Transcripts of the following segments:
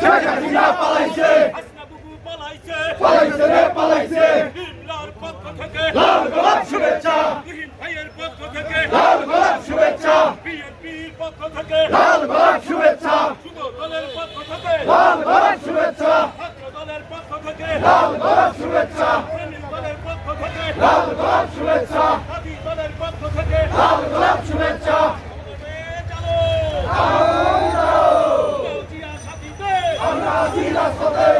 শেখ হাসিনা পালাইছে পালাইছে রে পালাইছে লাল গোলাপ শুভেচ্ছা লাল গোলাপ শুভেচ্ছা লাল গোলাপ শুভেচ্ছা লাল গোলাপ শুভেচ্ছা লাল গোলাপ শুভেচ্ছা লাল গোলাপ শুভেচ্ছা জাতি দলের পক্ষ থেকে লাল গোলাপ শুভেচ্ছা চলো জিয়া সাথীতে আমরা আছি লোকান্তরে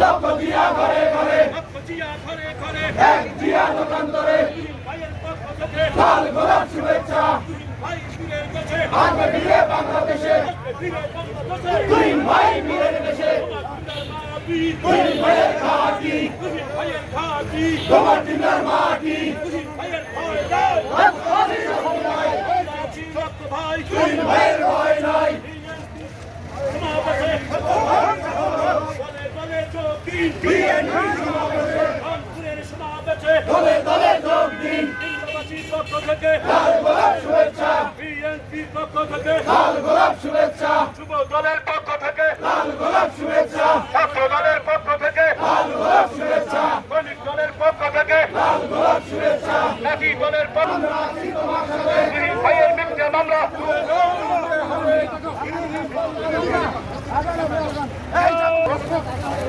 লক্ষ জিয়া ঘরে ঘরে এক থেকে লাল গোলাপ শুভেচ্ছা ভাই ফিরে বাংলাদেশে দুই ভাইয়ের রহিম তোমার দলে দলে যোগ দিন পক্ষ থেকে গোলাপ শুভেচ্ছা। বিএনপির পক্ষ দলের পক্ষ থেকে গোলাপ শুভেচ্ছা। ছাত্র দলের পক্ষ থেকে লাল গোলাপ শুভেচ্ছা। সৈনিক দলের পক্ষ থেকে? গোলাপ শুভেচ্ছা জাতি দলের পক্ষ